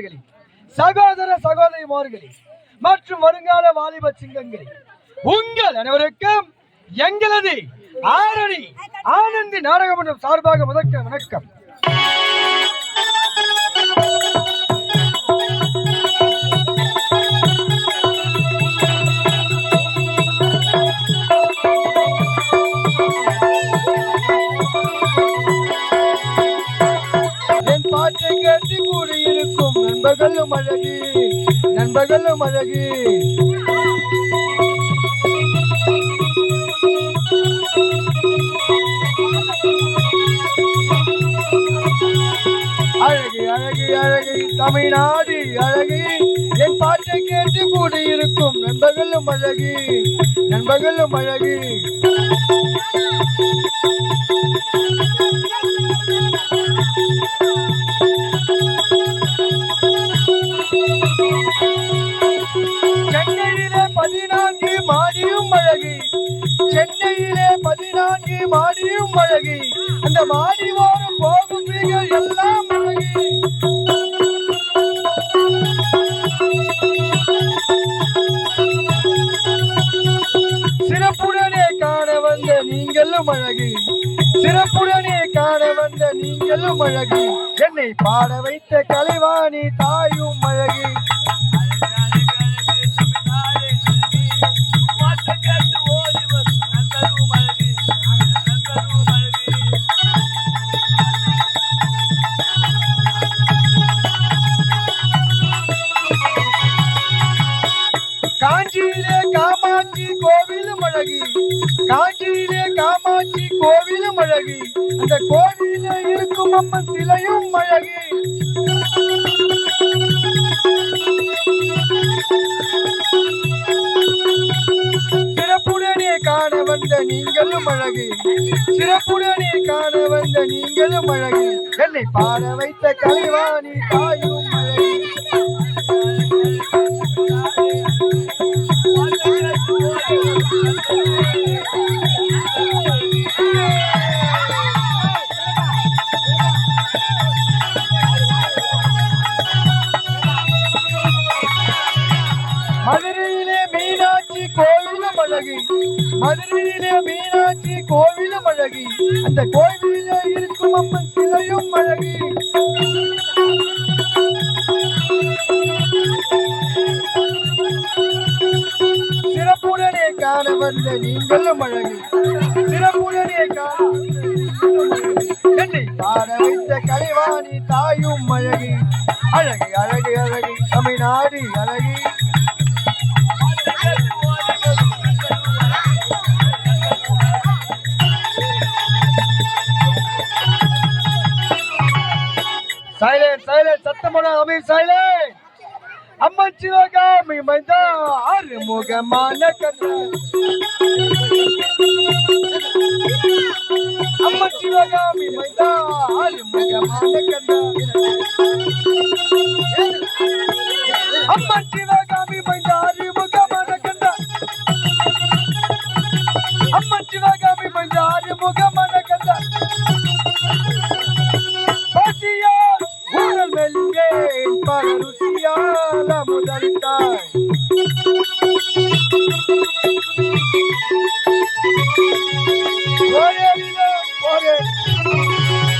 பெரியோர்களே சகோதர சகோதரி சகோதரிமார்களே மற்றும் வருங்கால வாலிப சிங்கங்களே உங்கள் அனைவருக்கும் எங்களது ஆரணி ஆனந்தி நாடகமன்றம் சார்பாக முதற்க வணக்கம். நண்பர்களும் அழகி நண்பர்களும் அழகி. அழகி அழகி அழகி தமிழ்நாடு அழகி. என் பாட்டை கேட்டு கூடியிருக்கும் நண்பர்களும் அழகி நண்பர்களும் அழகு. மாடியும் அழகு அந்த மாடி ஓரம் போகும் வீடுகள் எல்லாம் அழகு சிறப்புடனே காண வந்த நீங்களும் அழகு. சிறப்புடனே காண வந்த நீங்களும் அழகு. என்னை பாட வைத்த கலைவாணி தாயும் அழகு. கோவிலும் அழகு. அந்த கோவில இருக்கும் அம்மன் சிலையும் அழகு. சிறப்புடனே காண வந்த நீங்களும் அழகு. சிறப்புடனே காண வந்த நீங்களும் அழகு. என்னை பாட வைத்த கலைவாணி தாயும் அழகு. மதுரையிலே மீனாட்சி கோவிலும் அழகி. அந்த கோவிலிலே இருக்கும் அம்மன் சிலையும் அழகி. சிறப்புடனே காண வந்த நீங்களும் அழகி. சிறப்புடனே காண என்னை பாட வைத்த கலைவாணி தாயும் அழகி. அழகி அழகி அழகி. தமிழ்நாடு அழகி. சைலண்ட் சைலண்ட் சத்தமோட அமை சைலண்ட் அம்மன் சிவகாமி மைந்தா ஆறுமுகமான கண்ணா. அம்மன் சிவகாமி மைந்தா ஆறுமுகமான கண்ணா. పరుషియాల ముదంటాయి